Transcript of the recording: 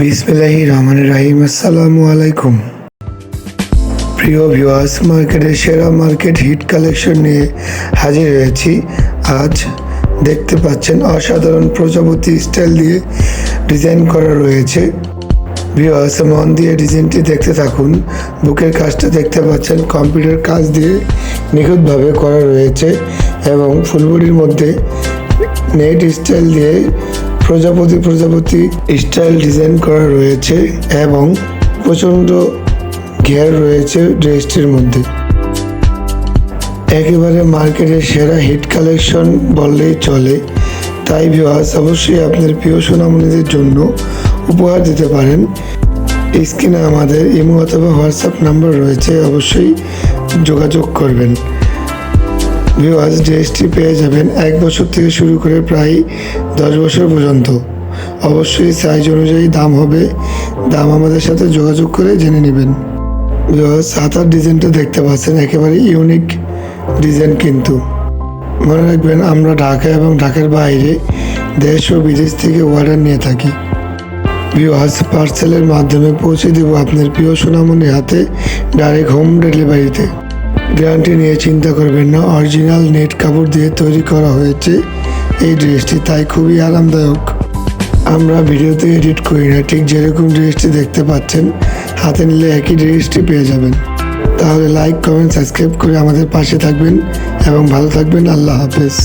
বিসমিল্লাহি রহমান রাহিম আসসালামু আলাইকুম প্রিয় ভিউয়ার্স, মার্কেটের সেরা মার্কেট হিট কালেকশন নিয়ে হাজির হয়েছি। আজ দেখতে পাচ্ছেন অসাধারণ প্রজাপতি স্টাইল দিয়ে ডিজাইন করা রয়েছে। ভিউয়ার্স, মন দিয়ে ডিজাইনটি দেখতে থাকুন। বুকের কাজটা দেখতে পাচ্ছেন, কম্পিউটার কাজ দিয়ে নিখুঁতভাবে করা রয়েছে এবং ফুলবডির মধ্যে নেট স্টাইল দিয়ে প্রজাপতি প্রজাপতি স্টাইল ডিজাইন করা রয়েছে এবং প্রচণ্ড ঘের রয়েছে ড্রেসটির মধ্যে। একেবারে মার্কেটের সেরা হিট কালেকশন বললেই চলে। তাই ভিওয়াস অবশ্যই আপনার প্রিয় সোনামণিদের জন্য উপহার দিতে পারেন। স্ক্রিনে আমাদের ইমো অথবা হোয়াটসঅ্যাপ নাম্বার রয়েছে, অবশ্যই যোগাযোগ করবেন। ভিওয়ার্স ড্রেসটি পেয়ে যাবেন এক বছর থেকে শুরু করে প্রায় দশ বছর পর্যন্ত। অবশ্যই সাইজ অনুযায়ী দাম হবে। দাম আমাদের সাথে যোগাযোগ করে জেনে নেবেন। ভিওয়ার্স হাতার ডিজাইনটা দেখতে পাচ্ছেন, একেবারে ইউনিক ডিজাইন কিন্তু। মনে রাখবেন, আমরা ঢাকা এবং ঢাকার বাইরে দেশ ও বিদেশ থেকে অর্ডার নিয়ে থাকি। ভিওয়ার্স পার্সেলের মাধ্যমে পৌঁছে দেবো আপনার প্রিয় সোনামণির হাতে ডাইরেক্ট হোম ডেলিভারিতে গ্যারান্টি নিয়ে চিন্তা করবেন না। অরিজিনাল নেট কাপড় দিয়ে তৈরি করা হয়েছে এই ড্রেসটি, তাই খুবই আরামদায়ক। আমরা ভিডিওতে এডিট করি না, ঠিক যেরকম ড্রেসটি দেখতে পাচ্ছেন, হাতে নিলে একই ড্রেসটি পেয়ে যাবেন। তাহলে লাইক কমেন্ট সাবস্ক্রাইব করে আমাদের পাশে থাকবেন এবং ভালো থাকবেন। আল্লাহ হাফেজ।